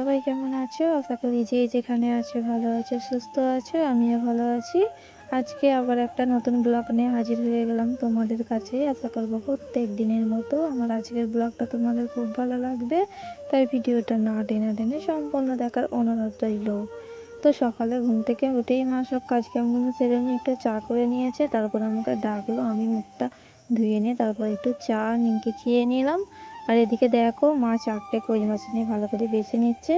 সবাই কেমন আছো? আশা করি যে যেখানে আছো ভালো আছো, সুস্থ আছো, আমিও ভালো আছি। আজকে আবার একটা নতুন ব্লগ নিয়ে হাজির হয়ে গেলাম তোমাদের কাছে। আশা করব প্রত্যেক দিনের মতো আমার আজকের ব্লগটা তোমাদের খুব ভালো লাগবে। তাই ভিডিওটা না টেনে টেনে সম্পূর্ণ দেখার অনুরোধ রইল। তো সকালে ঘুম থেকে উঠেই মা সব কাজ কামগুলো সেরে নিয়ে একটু চা করে নিয়েছে। তারপর আমাকে ডাকলো, আমি মুখটা ধুয়ে নিয়ে তারপর একটু চা, নিমকে খেয়ে নিলাম। আর এদিকে দেখো মা চারটে কই মাছ নিয়ে ভালো করে বেছে নিচ্ছে।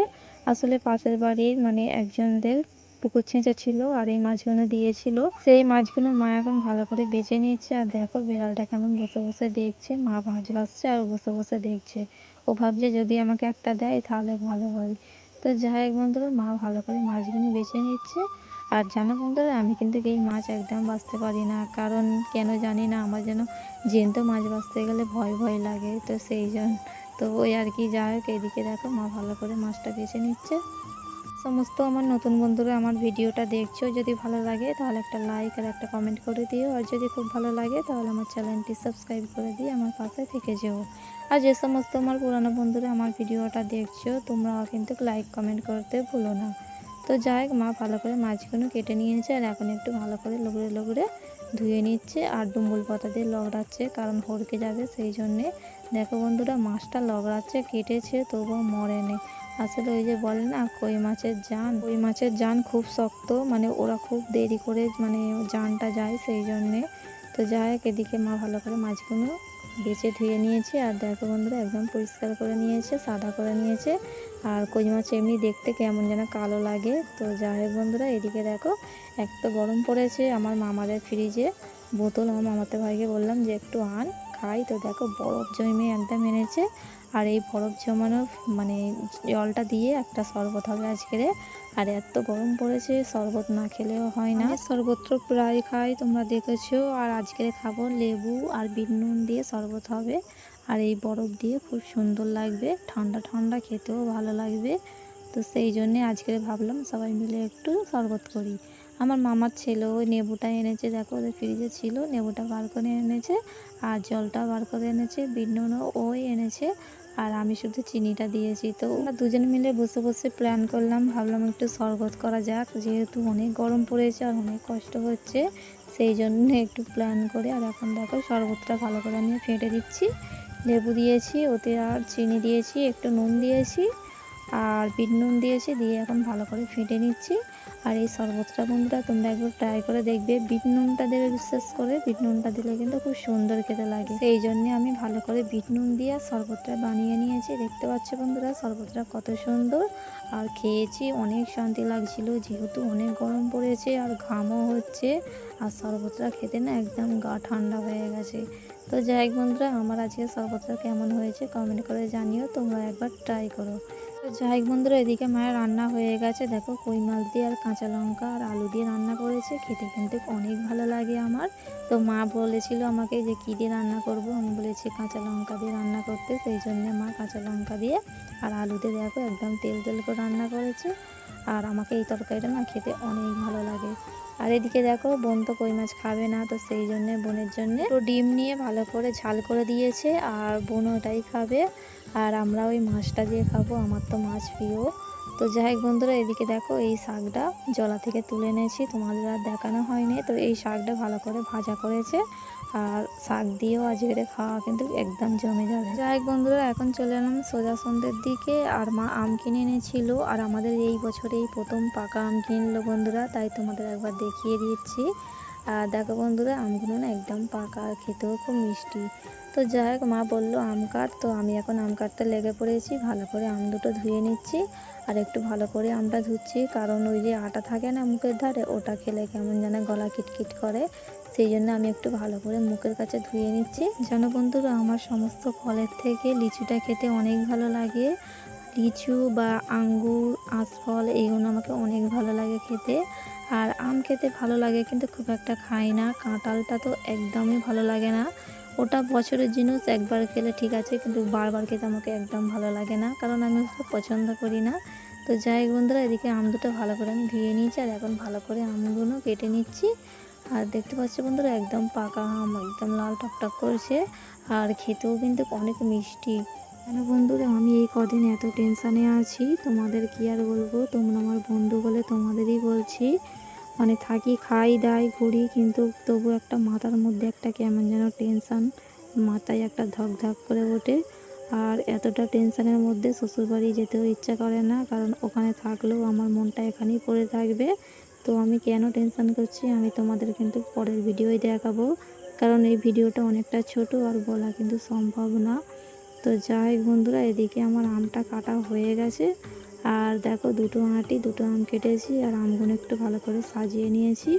আসলে পাশের বাড়ির মানে একজনদের পুকুর ছেঁচা ছিল আর এই মাছগুলো দিয়েছিল। সেই মাছগুলো মা এখন ভালো করে বেছে নিচ্ছে আর দেখো বিড়ালটা কেমন বসে বসে দেখছে। মা মাছ বাসছে আর বসে বসে দেখছে। ও ভাবছে যদি আমাকে একটা দেয় তাহলে ভালো হয়। তো যাই হোক বন্ধুরা, মা ভালো করে মাছগুলো বেছে নিচ্ছে। আর জানো বন্ধুরা, আমি কিন্তু এই মাছ একদম বাঁচতে পারি না। কারণ কেন জানি না, আমার যেন জ্যান্ত মাছ বাঁচতে গেলে ভয় ভয় লাগে। তো সেই জন্য, তো ওই আর কি, যাই হোক, এদিকে দেখো, মা ভালো করে মাছটা বেছে নিচ্ছে। সমস্ত আমার নতুন বন্ধুরা, আমার ভিডিওটা দেখছ, যদি ভালো লাগে, তাহলে একটা লাইক আর একটা কমেন্ট করে দিও। আর যদি খুব ভালো লাগে, তাহলে আমার চ্যানেলটি সাবস্ক্রাইব করে দিয়ে আমার পাশে থেকে যেও। আর যে সমস্ত আমার পুরানো বন্ধুরা আমার ভিডিওটা দেখছ, তোমরাও কিন্তু লাইক কমেন্ট করতে ভুলো না। তো যাই মা ভালো করে মাছগুলো কেটে নিয়েছে আর এখন একটু ভালো করে লগড়ে লগড়ে ধুয়ে নিচ্ছে আর ডুম্বুল পাতা দিয়ে লগড়াচ্ছে কারণ হড়কে যাবে সেই জন্যে। দেখো বন্ধুরা, মাছটা লগড়াচ্ছে কেটেছে, তবুও মরেনি। আসলে ওই যে বলে না, কই মাছের জান কই মাছের জান খুব শক্ত মানে ওরা খুব দেরি করে মানে জানটা যায় সেই জন্যে। তো যাই হোক, এদিকে মা ভালো করে মাছগুলো বেছে ধুয়ে নিয়েছে আর দেখো বন্ধুরা, একদম পরিষ্কার করে নিয়েছে, সাদা করে নিয়েছে। আর কই মাছ এমনি দেখতে কেমন যেন কালো লাগে। তো যাই হোক বন্ধুরা, এদিকে দেখো, এক তো গরম পড়েছে, আমার মামাদের ফ্রিজে বোতল আমার মামাতে ভাইকে বললাম যে, একটু আন, খাই। তো দেখো, বরফ জমে একদম এনেছে। আর এই বরফ জমানো মানে জলটা দিয়ে একটা শরবত হবে আজকের আর এত গরম পড়েছে, শরবত না খেলেও হয় না। শরবত প্রায় খাই, তোমরা দেখেছ। আর আজকের খাব লেবু আর বিট নুন দিয়ে শরবত হবে। আর এই বরফ দিয়ে খুব সুন্দর লাগবে। ঠান্ডা ঠান্ডা খেতেও ভালো লাগবে। তো সেই জন্যে আজকে ভাবলাম সবাই মিলে একটু শরবত করি। আমার মামার ছেলে ওই নেবুটা এনেছে, দেখো ওদের ফ্রিজে ছিল, নেবুটা বার করে এনেছে আর জলটা বার করে এনেছে বিট নুনও ওই এনেছে আর আমি শুধু চিনিটা দিয়েছি। তো আমরা দুজন মিলে বসে বসে প্ল্যান করলাম, ভাবলাম একটু শরবত করা যাক। যেহেতু অনেক গরম পড়েছে আর অনেক কষ্ট হচ্ছে, সেই জন্য একটু প্ল্যান করে আর এখন দেখো শরবতটা ভালো করে নিয়ে ফেটে দিচ্ছি। লেবু দিয়েছি, ওতে আর চিনি দিয়েছি, একটু নুন দিয়েছি, আর বিট নুন দিয়েছি, দিয়ে এখন ভালো করে ফেটে নিচ্ছি। আর এই শরবতটা বন্ধুরা, তোমরা একবার ট্রাই করে দেখবে। বিট নুনটা দেবে, বিশ্বাস করে। বিট নুনটা দিলে কিন্তু খুব সুন্দর খেতে লাগে। সেই জন্যে আমি ভালো করে বিট নুন দিয়ে শরবতটা বানিয়ে নিয়েছি। দেখতে পাচ্ছ বন্ধুরা শরবতটা কত সুন্দর। আর খেয়েছি, অনেক শান্তি লাগছিল। যেহেতু অনেক গরম পড়েছে আর ঘামও হচ্ছে, আর শরবতটা খেতে না একদম গা ঠান্ডা হয়ে গেছে। তো যাই হোক বন্ধুরা, আমার আজকে শরবতটা কেমন হয়েছে কমেন্ট করে জানিও। তোমরা একবার ট্রাই করো। যাই বন্ধুরা, এদিকে মায়ের রান্না হয়ে গেছে। দেখো কই মাছ দিয়ে আর কাঁচা লঙ্কা আর আলু দিয়ে রান্না করেছে। খেতে কিন্তু অনেক ভালো লাগে আমার। তো মা বলেছিল আমাকে যে কী দিয়ে রান্না করব? আমি বলেছি কাঁচা লঙ্কা দিয়ে রান্না করতে। সেই জন্য মা কাঁচা লঙ্কা দিয়ে আর আলুতে দেখো একদম তেল তেল করে রান্না করেছে। আর আমাকে এই তরকারিটা না খেতে অনেক ভালো লাগে। আর এদিকে দেখো বোন তো কই মাছ খাবে না, তো সেই জন্যে বোনের জন্যে তো ডিম নিয়ে ভালো করে ঝাল করে দিয়েছে। আর বোন ওটাই খাবে। আর আমরা ওই মাছটা দিয়ে খাব, আমার তো মাছ প্রিয়। তো যাই হোক বন্ধুরা, এদিকে দেখো এই শাকটা জলা থেকে তুলে এনেছি, তোমাদের আর দেখানো হয়নি। তো এই শাকটা ভালো করে ভাজা করেছে আর শাক দিয়েও আজকে খাওয়া কিন্তু একদম জমে যাবে। যাই হোক বন্ধুরা, এখন চলে এলাম সোজা সন্ধ্যের দিকে আর মা আম কিনে এনেছিল আর আমাদের এই বছরে এই প্রথম পাকা আম কিনলো বন্ধুরা, তাই তোমাদের একবার দেখিয়ে দিচ্ছি। আর দেখো বন্ধুরা, আমগুলো না একদম পাকা আর খেতেও খুব মিষ্টি। তো যাই হোক, মা বলল, আম কাট। তো আমি এখন আম কাটতে লেগে পড়েছি, ভালো করে আম দুটো ধুয়ে নিচ্ছি আর একটু ভালো করে আমটা ধুচ্ছি। কারণ ওই যে আটা থাকে না মুখের ধারে, ওটা খেলে কেমন যেন গলা কিটকিট করে। সেই জন্য আমি একটু ভালো করে মুখের কাছে ধুয়ে নিচ্ছি। জানো বন্ধুরা, আমার সমস্ত ফলের থেকে লিচুটা খেতে অনেক ভালো লাগে। লিচু বা আঙ্গুর আঁশফল এইগুলো আমাকে অনেক ভালো লাগে খেতে। আর আম খেতে ভালো লাগে কিন্তু খুব একটা খাই না। কাঁঠালটা তো একদমই ভালো লাগে না। ওটা বছরের জিনিস, একবার খেলে ঠিক আছে, কিন্তু বারবার খেতে আমাকে একদম ভালো লাগে না, কারণ আমি ওটা পছন্দ করি না। তো যাই বন্ধুরা, এদিকে আম দুটো ভালো করে আমি ধুয়ে নিয়েছি, আর এখন ভালো করে আমগুলো কেটে নিচ্ছি। আর দেখতে পাচ্ছি বন্ধুরা, একদম পাকা আম, একদম লাল টকটক করছে। আর খেতেও কিন্তু অনেক মিষ্টি। কেন বন্ধুরা, আমি এই কদিন এত টেনশানে আছি। তোমাদের কি আর বলব? তোমরা আমার বন্ধু বলে তোমাদেরই বলছি। মানে থাকি, খাই, দাই, ঘুরি, কিন্তু তবু একটা মাথার মধ্যে একটা কেমন যেন টেনশান মাথায় একটা ধক ধক করে ওঠে। আর এতটা টেনশানের মধ্যে শ্বশুরবাড়ি যেতেও ইচ্ছা করে না, কারণ ওখানে থাকলেও আমার মনটা এখানেই পড়ে থাকবে। তো আমি কেন টেনশান করছি, আমি তোমাদের কিন্তু পরের ভিডিওই দেখাবো। কারণ এই ভিডিওটা অনেকটা ছোট আর বলা কিন্তু সম্ভব না। তো যাই বন্ধুরা, এদিকে আমার আমটা কাটা হয়ে গেছে। আর দেখো, দুটো আঁটি, দুটো আম কেটেছি আর আমগুলো একটু ভালো করে সাজিয়ে নিয়েছি।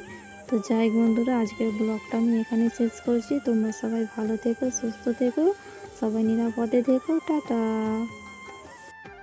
তো যাই বন্ধুরা, আজকের ব্লগটা আমি এখানে শেষ করছি। তোমরা সবাই ভালো থেকো, সুস্থ থেকো, সবাই নিরাপদে থেকো, টাটা।